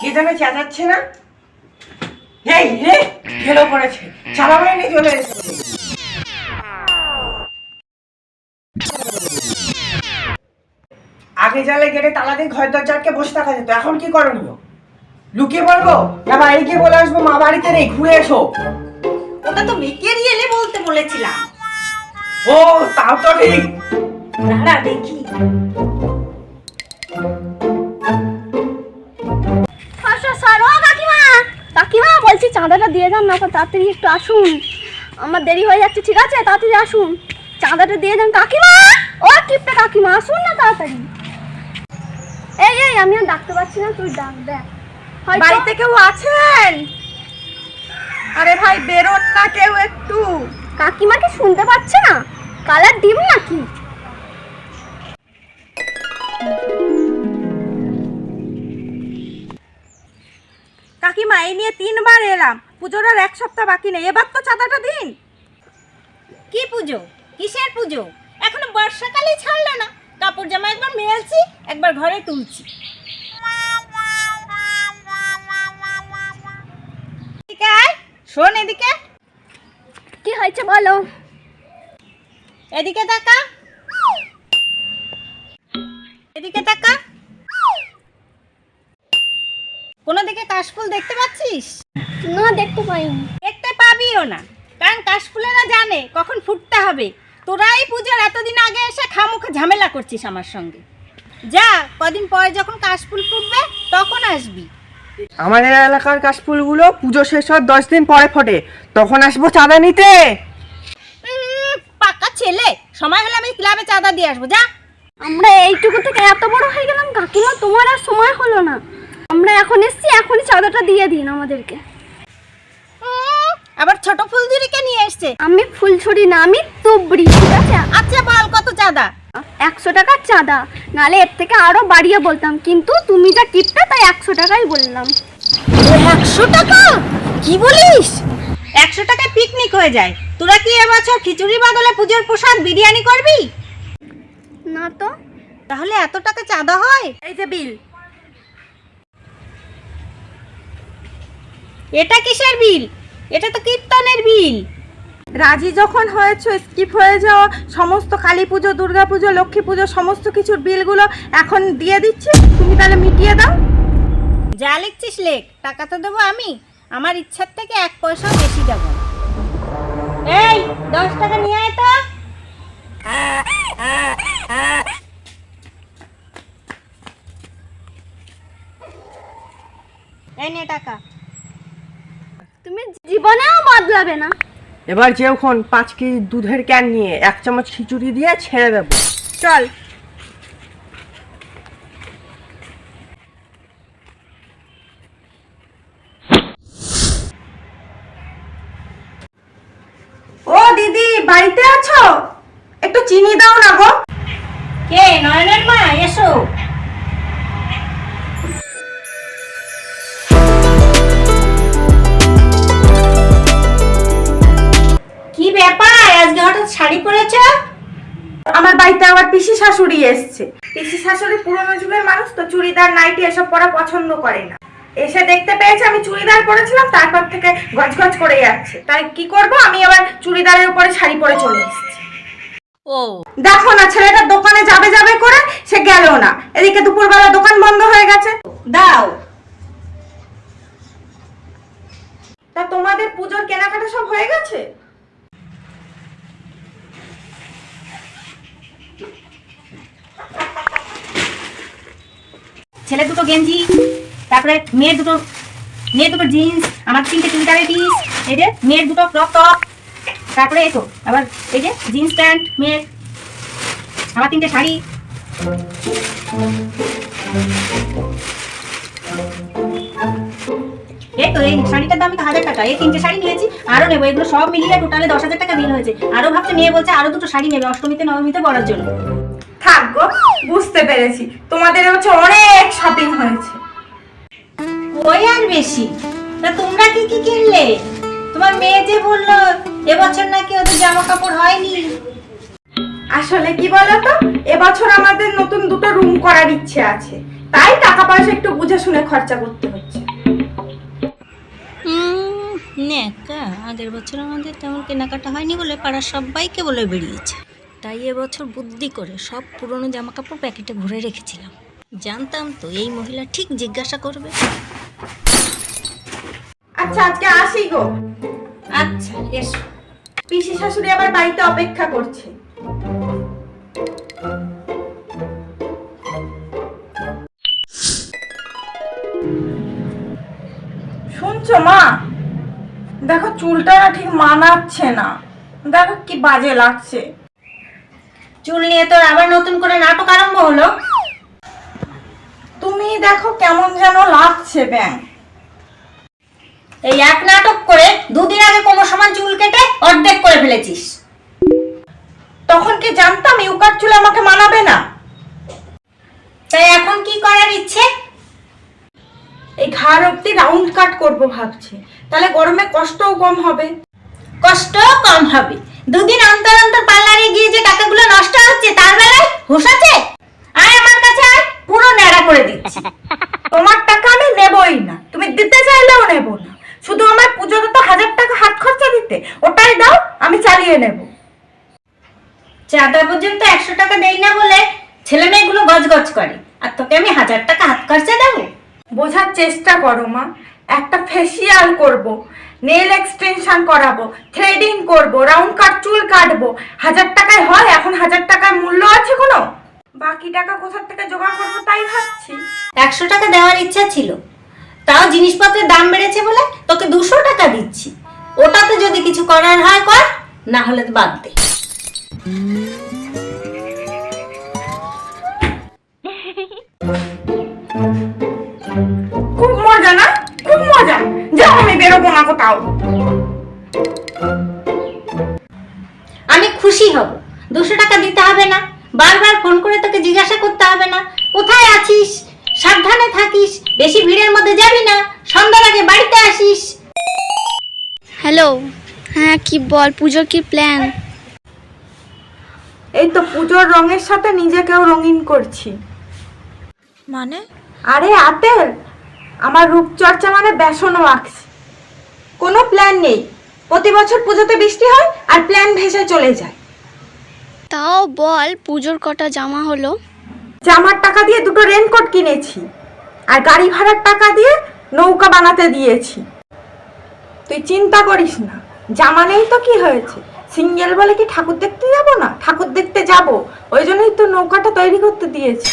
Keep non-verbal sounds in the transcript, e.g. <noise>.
কে যেন চেঁচাচ্ছে না? এই রে খেলো পড়েছে। চালাবাই নিয়ে চলে এসেছে। আগে জালে গেটে তালা দিয়ে ঘর দরজাকে বসে থাকা যেত এখন কি করণীয়? লুকিয়ে বলব না বাড়ি গিয়ে বলে আসব মা বাড়িতে নেই ঘুরে এসো। ওটা তো বেকেরি এলে বলতে বলেছিলাম। ও তাও তো ঠিক। দাঁড়া দেখি। স্যার ও কাকিমা। কাকিমা বলছি চাঁদাটা দিয়ে যান না তাড়াতাড়ি একটু আসুন। আমার দেরি হয়ে যাচ্ছে ঠিক আছে? তাড়াতাড়ি আসুন। চাঁদাটা দিয়ে যান কাকিমা! ও কিপটা কাকিমা আসুন না তাড়াতাড়ি। এই এই আমি আর ডাকতে পারছি না তুই ডাক দেখ। বাড়িতে কেউ আছেন? আরে ভাই বেরোন না কেউ একটু। কাকিমা কি শুনতে পাচ্ছে না? কালার ডিম নাকি? কাকিমা এই নিয়ে তিনবার এলাম। পুজোর আর এক সপ্তাহ বাকি নেই। এবার তো চাঁদাটা দিন। কি পুজো? কিসের পুজো? এখনও বর্ষাকালেই ছাড়লো না। কাপড় জামা একবার মেলছি একবার ঘরে তুলছি। শোন এদিকে। কি হয়েছে বলো? এদিকে তাকা। এদিকে তাকা। কোনো দিকে কাশফুল দেখতে পাচ্ছিস? না দেখতে পাইনি। দেখতে পাবিও না। কারণ কাশফুলেরা জানে কখন ফুটতে হবে। তোরাই পূজার এতদিন আগে এসে খামুখে ঝামেলা করছিস আমার সঙ্গে। যা কদিন পরে যখন কাশফুল ফুটবে তখন আসবি। আমাদের এলাকার কাশফুলগুলো পুজো শেষ হওয়ার দশ দিন পরে ফোটে। তখন আসব চাঁদা নিতে। পাকা ছেলে। সময় হলে আমি ক্লাবে চাঁদা দিয়ে আসব যা। আমরা এইটুকু থেকে এত বড় হয়ে গেলাম কাকিমা তোমার আর সময় হলো না। আমরা এখন এসছি এখনই চাঁদাটা দিয়ে দিন আমাদেরকে। আবার ছোট ফুলঝুরিকে নিয়ে এসছে? আমি ফুলছড়ি না আমি তুবড়ি ঠিক আছে? আচ্ছা বল কত চাঁদা? একশো টাকার চাঁদা। নালে এর থেকে আরও বাড়িয়ে বলতাম কিন্তু তুমি যা কিপটা তাই একশো টাকাই বললাম। একশো টাকা? কি বলিস? একশো টাকায় পিকনিক হয়ে যায়। তোরা কি এবছর খিচুড়ি বদলে পুজোর প্রসাদ বিরিয়ানি করবি? না তো। তাহলে এত টাকা চাঁদা হয়? এই যে বিল এটা কিসের বিল? এটা তো কীর্তনের বিল। রাজি যখন হয়েছে স্কিপ হয়ে যাওয়া সমস্ত কালী পুজো দুর্গা পুজো লক্ষ্মী পুজো সমস্ত কিছুর বিলগুলো এখন দিয়ে দিচ্ছি। তুমি তাহলে মিটিয়ে দাও। যা লিখছিস লেখ টাকা তো দেবো আমি। আমার ইচ্ছার থেকে এক পয়সাও বেশি দেবো। এই দশ টাকা নিয়ে আয় তো এই নে টাকা তুমি বদলাবে না। এবার যেখন পাঁচ কেজি দুধের ক্যান নিয়ে এক চামচ খিচুড়ি দিয়ে ছেড়ে দেবো। চল। ও দিদি বাড়িতে আছো? একটু চিনি দাও না গো। কে? নয়নের মা? এসো। শাড়ি পরেছো? আমার বাড়িতে আমার পিসি শাশুড়ি এসছে। পিসি শাশুড়ি পুরোনো যুগের মানুষ তো চুড়িদার নাইটি এসব পরা পছন্দ করে না। এসে দেখতে পেয়েছে আমি চুড়িদার পরেছিলাম তারপর থেকে গজগজ করে যাচ্ছে। তাই কি করব? আমি আবার চুড়িদারের উপরে শাড়ি পরে চলে এসেছি। ও। দেখো না ছেলেটা দোকানে যাবে যাবে করে সে গেল না। এদিকে দুপুরবেলা দোকান বন্ধ হয়ে গেছে। দাও। তা তোমাদের পুজোর কেনাকাটা সব হয়ে গেছে? ছেলে দুটো গেঞ্জি, তারপরে মেয়ের দুটো মেয়ের দুটো জিন্স আমার তিনটে চুড়িদারের পিস এই যে মেয়ের দুটো ক্রপ টপ তারপরে এসো, আবার এই যে জিন্স প্যান্ট মেয়ের, আমার তিনটে শাড়ি। এই তো, এই শাড়িটার দাম হাজার টাকা, এই তিনটে শাড়ি নিয়েছি, আরও নেব, এগুলো সব মিলিয়ে টোটালে দশ হাজার টাকা হয়েছে। আরও ভাবছে, মেয়ে বলছে আরও দুটো শাড়ি নেবে, অষ্টমীতে, নবমীতে পরার জন্য। থাক গো বুঝতে পেরেছি। তোমাদের হচ্ছে অনেক শপিং হয়েছে। ওই আর বেশি। তা তোমরা কি কি কিনলে? তোমার মেয়ে যে বলল এবছর নাকি ওদের জামা কাপড় হয়নি। আসলে কি বলতো? এবছর আমাদের নতুন দুটো রুম করার ইচ্ছে আছে। তাই টাকা পয়সা একটু বুঝে শুনে খরচা করতে হচ্ছে। নেকা আগের বছর আমাদের তেমন কেনাকাটা হয়নি বলে পাড়ার সবাইকে বলে বেরিয়েছে। তাই এবছর বুদ্ধি করে সব পুরনো জামা কাপড় প্যাকেটে ভরে রেখেছিলাম। জানতাম তো এই মহিলা ঠিক জিজ্ঞাসা করবে। আচ্ছা আজকে আসি গো। আচ্ছা এসো। পিসি শাশুড়ি আবার বাড়িতে অপেক্ষা করছে। শুনছো মা? দেখো চুলটা না ঠিক মানাচ্ছে না। দেখো কি বাজে লাগছে। চুল নিয়ে তোর আবার নতুন করে নাটক আরম্ভ হলো? তুমি দেখো কেমন যেন লাগছে ব্যাং। এই এক নাটক করে দুদিন আগে কোনো সমান চুল কেটে অর্ধেক করে ফেলেছিস। তখন কি জানতাম ইউকার চুল আমাকে মানাবে না? তাই এখন কি করার ইচ্ছে? এই ঘাড় অব্দি রাউন্ড কাট করব ভাবছি। তাহলে গরমে কষ্টও কম হবে। কষ্ট কম হবে। দুদিন অন্তর অন্তর পার্লারে গিয়ে যে টাকাগুলো নষ্ট হচ্ছে, তার বেলায় হুশ আছে? আয় আমার কাছে আয়, পুরো ন্যাড়া করে দিচ্ছি। তোমার টাকা আমি নেবই না, তুমি দিতে চাইলেও নেব না। শুধু আমার পুজোতে তো হাজার টাকা হাত খরচা দিতে, ওটাই দাও, আমি চালিয়ে নেব। চাঁদা পর্যন্ত একশো টাকা দেই না বলে ছেলে মেয়েগুলো গজগজ করে, আর তোকে আমি হাজার টাকা হাত খরচা দেবো? বোঝার চেষ্টা করো, মা। একটা ফেসিয়াল করব নেল এক্সটেনশন করাবো থ্রেডিং করব রাউন্ড কাট চুল কাটবো। হাজার টাকায় হয়? এখন হাজার টাকার মূল্য আছে কোনো? বাকি টাকা কোথার থেকে জোগাড় করব তাই ভাবছি। একশো টাকা দেওয়ার ইচ্ছা ছিল। তাও জিনিসপত্রের দাম বেড়েছে বলে তোকে দুশো টাকা দিচ্ছি। ওটাতে যদি কিছু করার হয় কর না হলে বাদ দে। খুব <laughs> বেরোবো না কোথাও আমি খুশি হব। দুশো টাকা দিতে হবে না। বারবার ফোন করে তোকে জিজ্ঞাসা করতে হবে না। কোথায় আছিস? সাবধানে থাকিস। বেশি ভিড়ের মধ্যে যাবি না। সন্ধ্যার আগে বাড়িতে আসিস। হ্যালো। হ্যাঁ কি বল? পুজোর কি প্ল্যান এই তো পুজোর রঙের সাথে নিজেকেও রঙিন করছি। মানে? আরে আতেল আমার রূপচর্চা মানে বেসনও আঁকছি। কোনো প্ল্যান নেই। প্রতি বছর পুজোতে বৃষ্টি হয় আর প্ল্যান ভেসে চলে যায়। তাও বল পুজোর কটা জামা হলো? জামার টাকা দিয়ে দুটো রেনকোট কিনেছি আর গাড়ি ভাড়ার টাকা দিয়ে নৌকা বানাতে দিয়েছি। তুই চিন্তা করিস না জামা নেই তো কি হয়েছে? সিঙ্গেল বলে কি ঠাকুর দেখতে যাব না? ঠাকুর দেখতে যাব। ওই জন্যই তো নৌকাটা তৈরি করতে দিয়েছি।